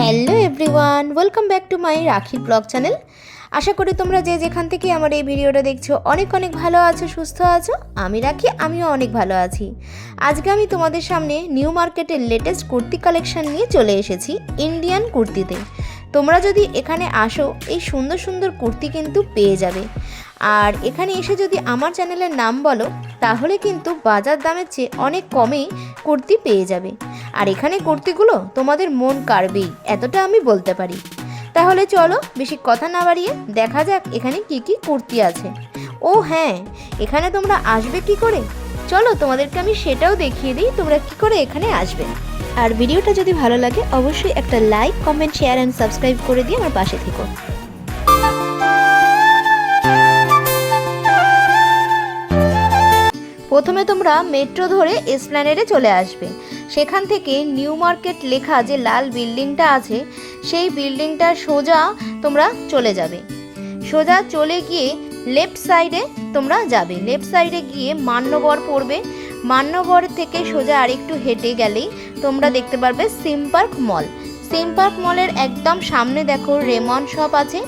Hello everyone, welcome back to my রাখির blog channel. আশা করি তোমরা যে যেখান থেকে আমার এই ভিডিওটা দেখছ, অনেক অনেক ভালো আছো, সুস্থ আছো। আমি রাখি, আমিও অনেক ভালো আছি। আজকে আমি তোমাদের সামনে নিউ মার্কেটের লেটেস্ট কুর্তি কালেকশন নিয়ে চলে এসেছি ইন্ডিয়ান কুর্তিতে। তোমরা যদি এখানে আসো, এই সুন্দর সুন্দর কুর্তি কিন্তু পেয়ে যাবে। আর এখানে এসে যদি আমার চ্যানেলের নাম বলো, তাহলে কিন্তু বাজার দামের চেয়ে অনেক কমেই কুর্তি পেয়ে যাবে। আর এখানে কুর্তিগুলো তোমাদের মন কাড়বেই, এতটা আমি বলতে পারি। তাহলে চলো বেশি কথা না বাড়িয়ে দেখা যাক এখানে কি কি কুর্তি আছে। ও হ্যাঁ এখানে তোমরা আসবে কি করে? চলো তোমাদেরকে আমি সেটাও দেখিয়ে দিই তোমরা কি করে এখানে আসবে। আর ভিডিওটা যদি ভালো লাগে, অবশ্যই একটা like, comment, share and subscribe করে দিয়ে আমার পাশে থেকো। প্রথমে তোমরা মেট্রো ধরে এসপ্ল্যানেডে চলে আসবে। সেখান থেকে নিউ মার্কেট লেখা যে লাল বিল্ডিংটা আছে, সেই বিল্ডিংটা সোজা তোমরা চলে যাবে। সোজা চলে গিয়ে লেফট সাইডে তোমরা যাবে। লেফট সাইডে গিয়ে মান্যবর পড়বে। মান্যবর থেকে সোজা আরেকটু হেঁটে গেলেই তোমরা দেখতে পারবে সিম পার্ক মল। সিম পার্ক মলের একদম সামনে দেখো রেমন শপ আছে।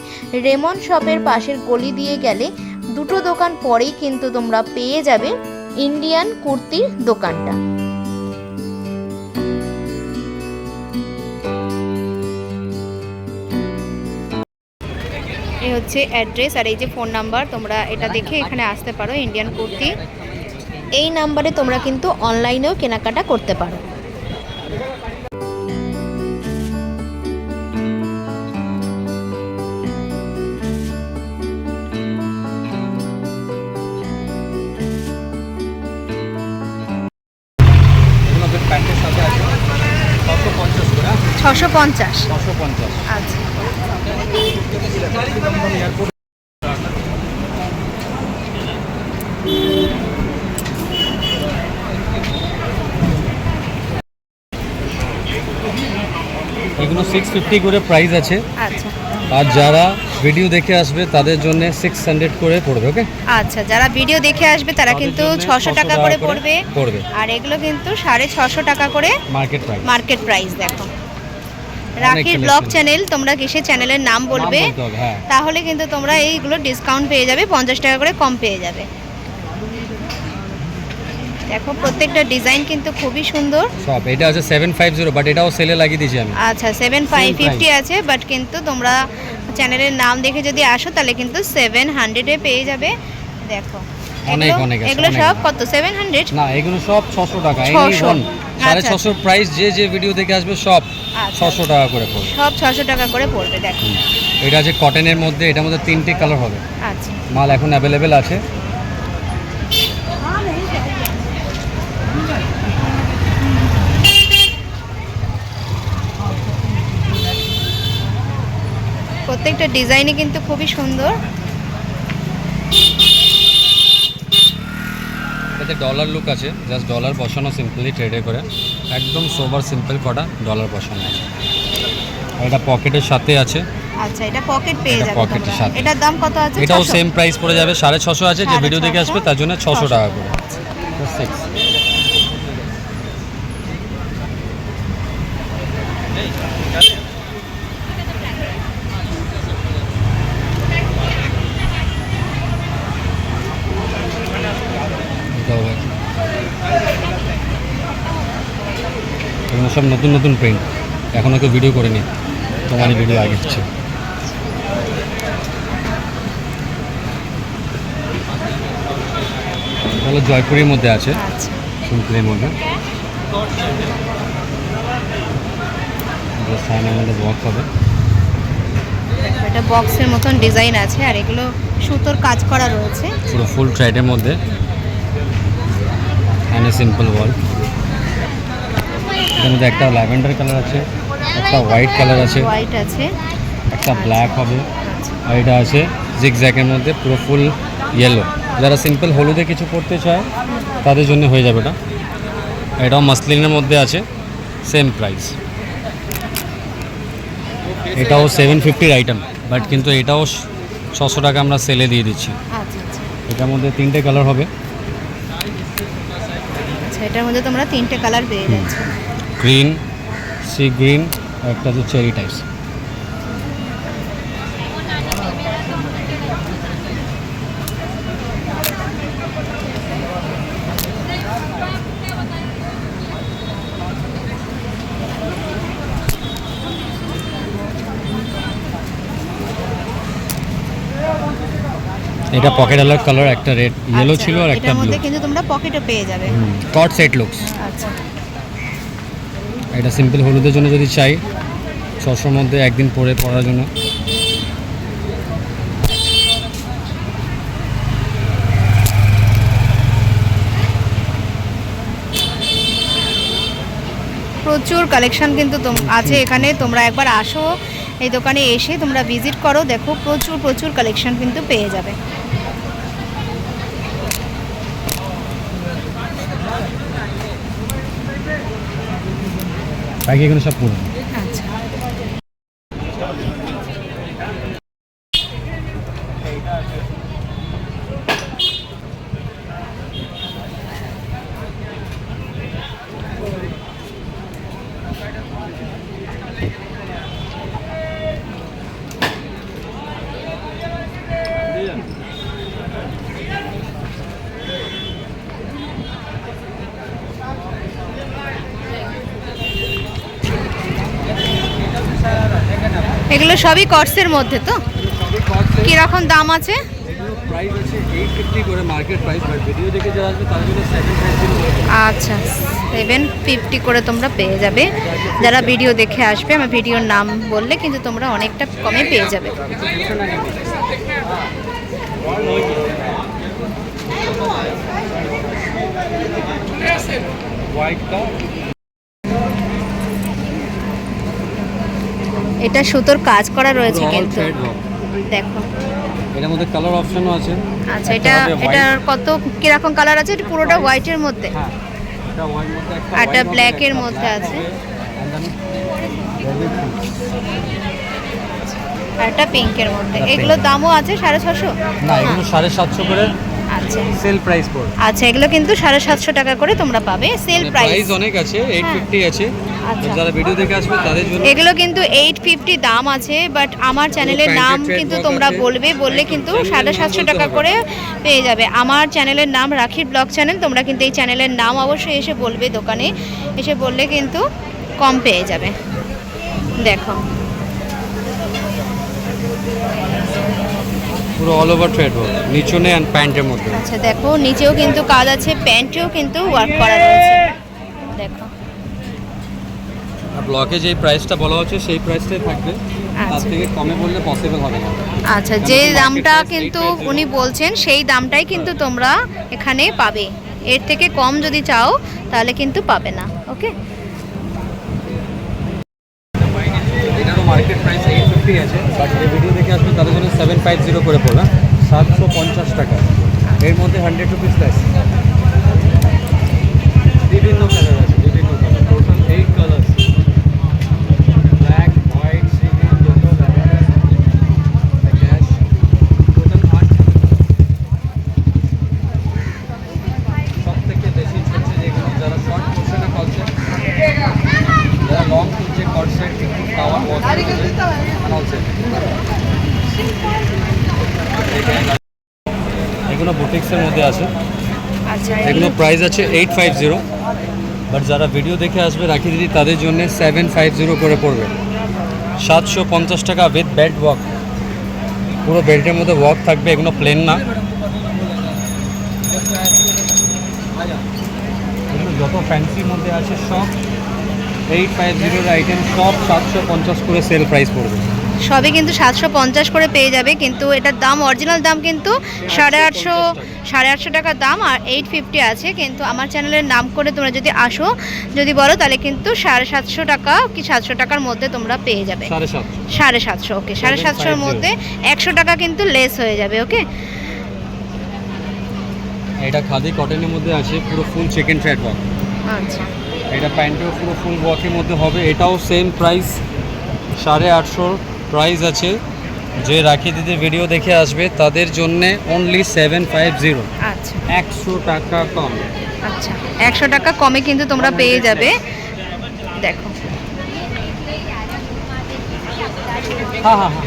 রেমন শপের পাশের গলি দিয়ে গেলে দুটো দোকান পরেই কিন্তু তোমরা পেয়ে যাবে ইন্ডিয়ান কুর্তির দোকানটা। এই হচ্ছে অ্যাড্রেস আর এই যে ফোন নাম্বার তোমরা এটা দেখে এখানে আসতে পারো ইন্ডিয়ান কুর্তি। এই নাম্বারে তোমরা কিন্তু অনলাইনেও কেনাকাটা করতে পারো। পঞ্চাশ আচ্ছা। এগুলো সিক্স ফিফটি করে প্রাইস আছে। আচ্ছা। আর যারা ভিডিও দেখে আসবে তাদের জন্য সিক্স হান্ড্রেড করে পড়বে ওকে আচ্ছা যারা ভিডিও দেখে আসবে তারা কিন্তু ছশো টাকা করে পড়বে। পড়বে। আর এগুলো কিন্তু সাড়ে ছশো টাকা করে মার্কেট প্রাইস মার্কেট প্রাইস দেখো। রাখির ব্লগ চ্যানেল তোমরা কিসে চ্যানেলের নাম বলবে? হ্যাঁ। তাহলে কিন্তু তোমরা এইগুলো ডিসকাউন্ট পেয়ে যাবে পঞ্চাশ টাকা করে কম পেয়ে যাবে। দেখো প্রত্যেকটা ডিজাইন কিন্তু খুবই সুন্দর। সব এটা আছে সেভেন ফাইভ জিরো বাট এটাও সেলে লাগিয়ে দিয়েছি আমি। আচ্ছা সেভেন ফাইভ Same ফিফটি আছে বাট কিন্তু তোমরা চ্যানেলের নাম দেখে যদি আসো তাহলে কিন্তু সেভেন হান্ড্রেডে পেয়ে যাবে। দেখো অনেক, এগুলো- অনেক এগুলো সব কত? সেভেন হান্ড্রেড না এগুলো সব ছশো টাকা 600 এনি ওয়ান সাড়ে আচ্ছা। ছশোর প্রাইস যে যে ভিডিও দেখে আসবে সব আচ্ছা। ছশো টাকা করে পড়বে। সব ছশো টাকা করে পড়বে দেখো। এটা আছে কটনের মধ্যে এটার মধ্যে তিনটে কালার হবে। আচ্ছা। মাল এখন অ্যাভেলেবেল আছে। প্রত্যেকটা ডিজাইনই কিন্তু খুবই সুন্দর। এতে ডলার লুক আছে জাস্ট ডলার বসানো সিম্পলি ট্রেডে করে একদম সোবার সিম্পল কটা ডলার বসানো আছে। এটা পকেটের সাথে আছে। আচ্ছা এটা পকেট পেয়ে যাবে পকেটের সাথে। এটার দাম কত আছে? এটাও সেম প্রাইস পড়ে যাবে সাড়ে ছশো আছে যে ভিডিও দেখে আসবে। তার জন্য ছশো ছশো। টাকা করে। সব নতুন নতুন প্রিন্ট এখনও কেউ ভিডিও করেনি তোমারই ভিডিও আগে হচ্ছে হলো জয়পুরের মধ্যে আছে আচ্ছা। সিম্পলের মধ্যে। সাইনের মধ্যে বক্স হবে। এটা বক্সের মতন ডিজাইন আছে আর এগুলো সুতোর কাজ করা রয়েছে। পুরো ফুল ট্রাইডের মধ্যে। সিম্পল এটার মধ্যে একটা ল্যাভেন্ডার কালার আছে একটা হোয়াইট কালার আছে হোয়াইট আছে। একটা ব্ল্যাক হবে আচ্ছা। আর এটা আছে জিগজ্যাকের মধ্যে পুরো ফুল ইয়েলো যারা সিম্পল হলুদে কিছু পড়তে চায় তাদের জন্য হয়ে যাবে এটা। এটাও মাসলিনের মধ্যে আছে সেম প্রাইস এটাও সেভেন ফিফটির আইটেম বাট কিন্তু এটাও ছশো টাকা আমরা সেলে দিয়ে দিচ্ছি। আচ্ছা আচ্ছা। এটার মধ্যে তিনটে কালার হবে। আচ্ছা এটার মধ্যে তোমরা তিনটে কালার পেয়ে যাচ্ছ। গ্রিন সি গ্রিন একটা হচ্ছে চেরি টাইপস। এটা পকেট আলার কালার একটা রেড ইয়েলো আচ্ছা, ছিল আর একটা ব্লু মধ্যে কিন্তু তোমরা পকেটও পেয়ে যাবে। কট সেট লুকস আচ্ছা। এটা সিম্পল হলুদের জন্য যদি চাই ছশোর মধ্যে একদিন পরে পরার জন্য। প্রচুর কালেকশন কিন্তু আছে এখানে। তোমরা একবার আসো এই দোকানে এসে তোমরা ভিজিট করো, দেখো, প্রচুর প্রচুর কালেকশন কিন্তু পেয়ে যাবে। বাকি এগুলো সব পুরো এগুলো সবই কটসের মধ্যে তো? কীরকম দাম আছে? আচ্ছা সেভেন ফিফটি করে তোমরা পেয়ে যাবে। যারা ভিডিও দেখে আসবে আমার ভিডিওর নাম বললে কিন্তু তোমরা অনেকটা কমে পেয়ে যাবে। হোয়াইটটা এটা সুতোর কাজ করা রয়েছে কিন্তু। দেখো। এটার মধ্যে কালার অপশনও আছে। আচ্ছা এটা। এটার কত কীরকম কালার আছে? এটা পুরোটা হোয়াইটের মধ্যে। হ্যাঁ এটা হোয়াইট মধ্যে একটা আর white এর মধ্যে আছে। আর একটা পিঙ্কের মধ্যে। এটা এগুলোর দামও আছে সাড়ে ছশো? না এগুলো সাড়ে সাতশো করে আচ্ছা। সেল প্রাইস পড়ে আচ্ছা এগুলো কিন্তু সাড়ে সাতশো টাকা করে তোমরা পাবে। সেল প্রাইস প্রাইস অনেক আছে এইট ফিফটি আছে। যারা ভিডিও দেখে আসবে তাদের জন্য এগুলো কিন্তু এইট ফিফটি দাম আছে বাট আমার চ্যানেলের নাম কিন্তু তোমরা বলবে বললে কিন্তু সাড়ে সাতশো টাকা করে পেয়ে যাবে। আমার চ্যানেলের নাম রাখির ব্লগ চ্যানেল তোমরা কিন্তু এই চ্যানেলের নাম অবশ্যই এসে বলবে দোকানে এসে বললে কিন্তু কম পেয়ে যাবে। দেখো। পুরো অল ওভার থ্রেড ওয়ার্ক নিচনে অ্যান্ড প্যান্টের মধ্যে। আচ্ছা দেখো নিচেও কিন্তু কাজ আছে প্যান্টেও কিন্তু ওয়ার্ক করা রয়েছে। দেখো। ব্লকে যেই প্রাইসটা বলা হচ্ছে সেই প্রাইসটাই থাকবে। তার আচ্ছা। থেকে কমে বললে পসিবল হবে না। আচ্ছা যে দামটা কিন্তু উনি বলছেন সেই দামটাই কিন্তু তোমরা এখানে পাবে। এর থেকে কম যদি চাও তাহলে কিন্তু পাবে না ওকে এটারও মার্কেট প্রাইস এইট ফিফটি আছে বাট এই ভিডিও দেখে আসবে তাদের জন্য সেভেন ফাইভ জিরো করে পড়বে। সাতশো পঞ্চাশ টাকা। এর মধ্যে হান্ড্রেড রুপিস আছে বিভিন্ন colour total eight colour black white civil total cash total আট সব থেকে বেশি চলছে যেগুলো যারা শর্ট পোর্শনে করছে যারা লং কিনছে কট সেট একটু পাওয়ার ওয়াচ এগুলো বুটিক্সের মধ্যে আছে। আচ্ছা এগুলো প্রাইস আছে এইট ফাইভ জিরো বাট যারা ভিডিও দেখে আসবে রাখি দিদি তাদের জন্য সেভেন ফাইভ জিরো করে পড়বে। সাতশো পঞ্চাশ টাকা উইথ বেল্ট ওয়ার্ক পুরো বেল্টের মধ্যে ওয়াক থাকবে এগুলো প্লেন না। যত ফ্যান্সির মধ্যে আছে সব এইট ফাইভ জিরোর আইটেম সব সাতশো পঞ্চাশ করে সেল প্রাইস পড়বে। সবই কিন্তু সাতশো পঞ্চাশ করে পেয়ে যাবে কিন্তু এটার দাম অরিজিনাল দাম কিন্তু সাড়ে আটশো সাড়ে আটশো টাকার দাম আর এইট ফিফটি আছে কিন্তু আমার চ্যানেলের নাম করে তোমরা যদি আসো যদি বলো তাহলে কিন্তু সাড়ে সাতশো টাকা কি সাতশো টাকার মধ্যে তোমরা পেয়ে যাবে। সাড়ে সাতশো। ওকে সাড়ে সাতশোর মধ্যে একশো টাকা কিন্তু লেস হয়ে যাবে ওকে এটা খাদি কটনের মধ্যে আছে পুরো ফুল চিকেন ফ্যাট ওয়ার্ক আচ্ছা। এটা প্যান্টও পুরো ফুল ওয়ার্কের মধ্যে হবে এটাও সেম প্রাইস সাড়ে আটশোর প্রাইস আছে। যে রাখি দিদি ভিডিও দেখে আসবে তাদের জন্যে অনলি সেভেন ফাইভ জিরো আচ্ছা। একশো টাকা কম। আচ্ছা একশো টাকা কমে কিন্তু তোমরা পেয়ে যাবে। দেখো। হ্যাঁ হ্যাঁ হ্যাঁ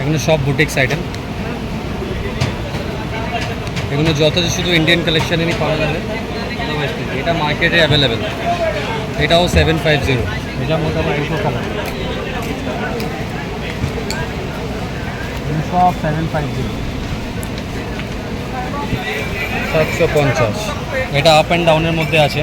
এগুলো সব বুটিক্স আইটেম এগুলো যত শুধু ইন্ডিয়ান কালেকশনেরই পাওয়া যাবে। নেই। এটা মার্কেটে অ্যাভেলেবেল এটাও সেভেন ফাইভ জিরো মধ্যে আবার দুটো কালার সেভেন ফাইভ জিরো সাতশো পঞ্চাশ। এটা আপ অ্যান্ড ডাউনের মধ্যে আছে।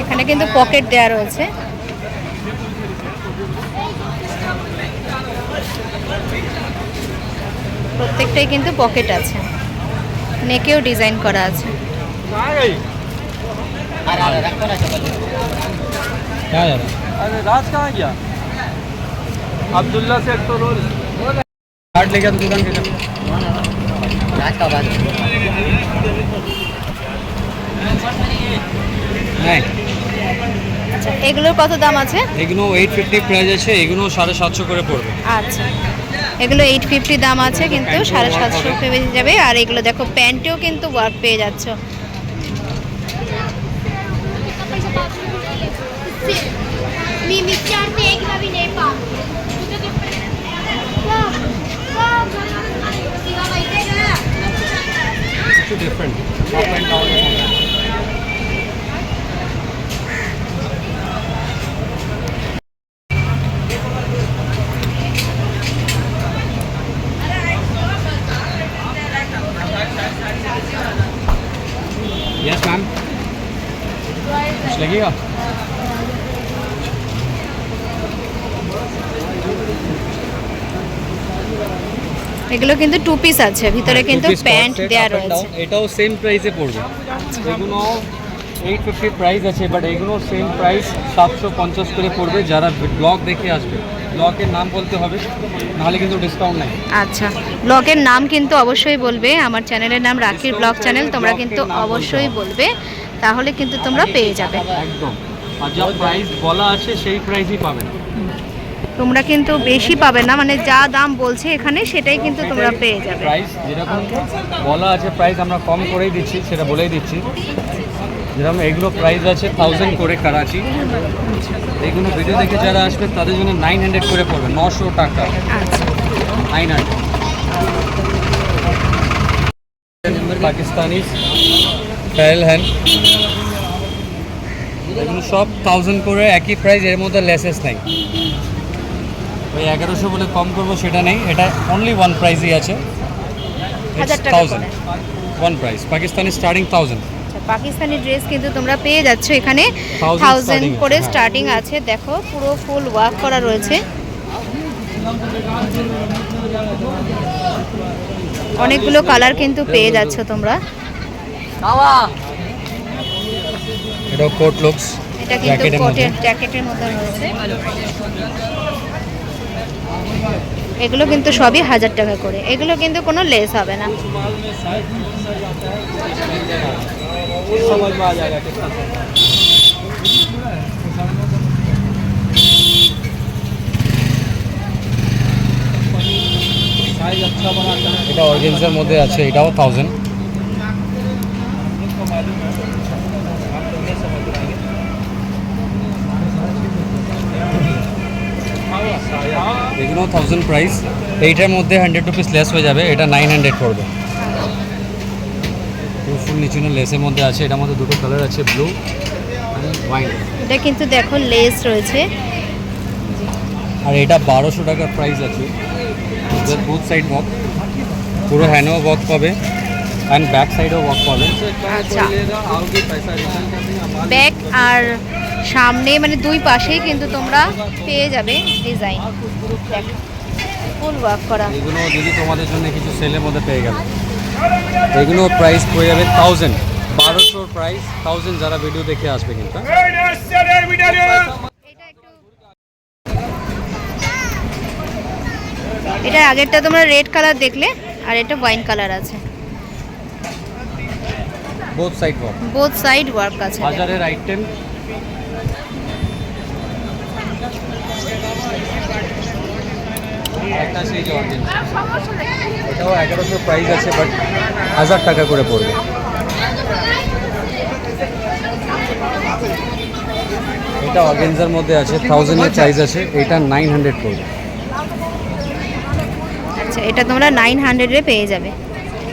এখানে কিন্তু পকেট দেওয়া রয়েছে। প্রত্যেকটাই কিন্তু পকেট আছে নেকেও ডিজাইন করা আছে क्या जा रहा अरे राज कहाँ गया अब्दुल्ला से एक तो रोज कार्ड लेके आ तो दुकान के नहीं আচ্ছা এগুলোর কত দাম আছে এগুলো এইট ফিফটি প্রাইস আছে এগুলো সাড়ে সাতশো করে পড়বে আচ্ছা এগুলো এইট ফিফটি দাম আছে কিন্তু সাড়ে সাতশো বেশি যাবে। আর এগুলো দেখো প্যান্টেও কিন্তু ওয়ার্ক পেয়ে যাচ্ছ। Different different. Up and down. এগুলো কিন্তু টু পিস আছে। ভিতরে কিন্তু প্যান্ট and রয়েছে। এটাও সেম প্রাইসে পড়বে। এগুলো এইট ফিফটি প্রাইস আছে বাট এগুলো সেম প্রাইস সাতশো পঞ্চাশ করে পড়বে যারা ব্লগ দেখে আসবে। ব্লগের নাম বলতে হবে নাহলে কিন্তু ডিসকাউন্ট নাই। আচ্ছা ব্লগের নাম কিন্তু অবশ্যই বলবে। আমার চ্যানেলের নাম রাখির ব্লগ চ্যানেল তোমরা কিন্তু অবশ্যই বলবে তাহলে কিন্তু তোমরা পেয়ে যাবে। একদম। আর যা প্রাইস বলা আছে সেই প্রাইসই পাবেন। তোমরা কিন্তু বেশি পাবে না মানে যা দাম বলছে এখানে সেটাই কিন্তু তোমরা পেয়ে যাবে। প্রাইস যেরকম বলা আছে প্রাইস আমরা কম করেই দিচ্ছি সেটা বলেই দিচ্ছি। যেরকম এগুলো প্রাইস আছে থাউজেন্ড করে করাচি এগুলো ভিডিও দেখে যারা আসবে তাদের জন্য নাইন হান্ড্রেড করে পড়বে নশো টাকা। নাইন হান্ড্রেড পাকিস্তানি প্যারেল হ্যান্ড এগুলো সব থাউজেন্ড করে একই প্রাইস এর মধ্যে লেসেস নাই। ওই এগারোশো বলে কম করব সেটা নেই এটা অনলি ওয়ান প্রাইসই আছে। Thousand one price Pakistani starting thousand আচ্ছা পাকিস্তানি ড্রেস কিন্তু তোমরা পেয়ে যাচ্ছ এখানে। থাউজেন্ড করে হ্যাঁ। স্টার্টিং আছে। দেখো পুরো ফুল ওয়ার্ক করা রয়েছে। অনেকগুলো কালার কিন্তু পেয়ে যাচ্ছ তোমরা। এটাও কোট লুকস এটা কিন্তু কোটের জ্যাকেটের মধ্যে রয়েছে। এগুলো কিন্তু সবই হাজার টাকা করে। এগুলো কিন্তু কোনো লেস হবে না। এটা অর্গেন্সের মধ্যে আছে, এটাও থাউজেন্ড এগুলো থাউজেন্ড প্রাইস এইটার মধ্যে হান্ড্রেড রুপিস লেস হয়ে যাবে এটা নাইন হান্ড্রেড পড়বে। ফুল নিচুনো লেসের মধ্যে আছে এটার মধ্যে দুটো কালার আছে ব্লু এটা কিন্তু দেখো লেস রয়েছে। আর এটা বারোশো টাকার প্রাইস আছে। বুথ সাইড ওয়াক পুরো হ্যানো ওয়াক পাবে অ্যান্ড ব্যাক সাইডও ওয়াক পাবে। আচ্ছা। ব্যাক আর সামনে মানে দুই পাশেই কিন্তু তোমরা পেয়ে যাবে ডিজাইন ফুল ওয়ার্ক করা। এগুলো যদি তোমাদের জন্য কিছু সেলের মধ্যে পেয়ে গেল। এগুলো প্রাইস পড়ে যাবে থাউজেন্ড বারোশোর প্রাইস থাউজেন্ড যারা ভিডিও দেখে আসবে কিন্তু এটা আগেরটা তোমরা রেড কালার দেখলে আর এটা ওয়াইন কালার আছে। Both side walk both side work আছে। বাজারের আইটেম একটা সেই যে এটাও এগারোশো প্রাইস আছে বাট হাজার টাকা করে পড়বে। এটা অর্গেনজার মধ্যে আছে থাউজেন্ডের প্রাইস আছে এটা নাইন হান্ড্রেড পড়বে। আচ্ছা এটা তোমরা নাইন হান্ড্রেডে পেয়ে যাবে।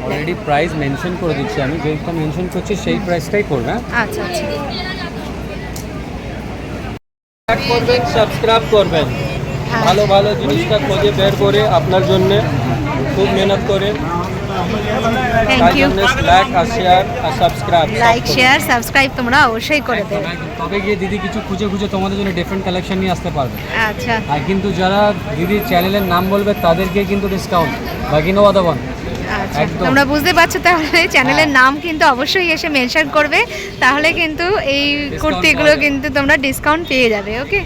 অলরেডি প্রাইস মেনশন করে দিচ্ছি আমি যেটা মেনশন করছি সেই প্রাইসটাই পড়বে হ্যাঁ? আচ্ছা আচ্ছা। করবেন সাবস্ক্রাইব করবেন। ভালো ভালো জিনিসটা খুঁজে বের করে আপনার জন্য খুব মেহনত করে। থ্যাংক তাই ইউ লাইক আর শেয়ার আর সাবস্ক্রাইব লাইক শেয়ার সাবস্ক্রাইব তোমরা অবশ্যই করে দেবে। তবে গিয়ে দিদি কিছু খুঁজে খুঁজে তোমাদের জন্য ডিফারেন্ট কালেকশন নিয়ে আসতে পারবে। আচ্ছা। আর কিন্তু যারা দিদির চ্যানেলের নাম বলবে তাদেরকে কিন্তু ডিসকাউন্ট বাকি নো আদার আচ্ছা তোমরা বুঝতে পারছ তাহলে চ্যানেলের নাম কিন্তু অবশ্যই এসে মেনশন করবে তাহলে কিন্তু এই কুর্তিগুলো কিন্তু তোমরা ডিসকাউন্ট পেয়ে যাবে ওকে